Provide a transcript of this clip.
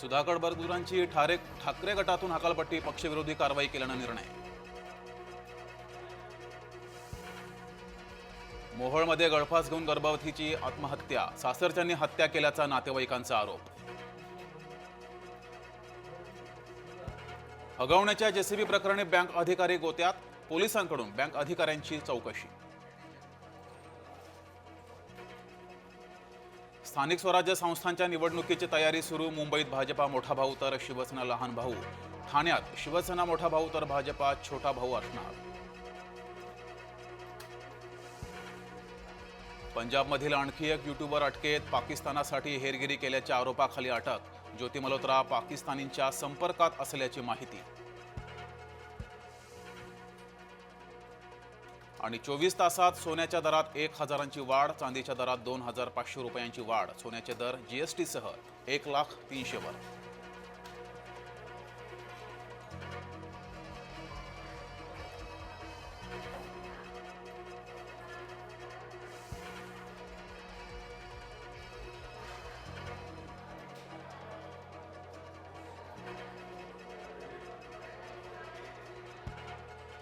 सुधाकर बरगुरांची ठारे ठाकरे गटातून हकालपट्टी पक्षविरोधी कारवाई केल्यानं निर्णय. मोहोळमध्ये गळफास घेऊन गर्भवतीची आत्महत्या सासरच्यांनी हत्या केल्याचा नातेवाईकांचा आरोप. हगवण्याच्या जेसीबी प्रकरणी बँक अधिकारी गोत्यात पोलिसांकडून बँक अधिकाऱ्यांची चौकशी. स्थानिक स्वराज्य संस्थांच्या निवडणुकीची तयारी सुरू. मुंबईत भाजपा मोठा भाऊ तर शिवसेना लहान भाऊ. ठाण्यात शिवसेना मोठा भाऊ तर भाजपा छोटा भाऊ असणार. पंजाबमधील आणखी एक युट्यूबर अटकेत. पाकिस्तानासाठी हेरगिरी केल्याच्या आरोपाखाली अटक. ज्योती मल्होत्रा पाकिस्तानींच्या संपर्कात असल्याची माहिती. आणि चोवीस तासात सोन्याच्या दरात एक हजारांची वाढ चांदीच्या दरात दोन हजार पाचशे रुपयांची वाढ. सोन्याचे दर जीएसटीसह एक लाख तीनशे वर.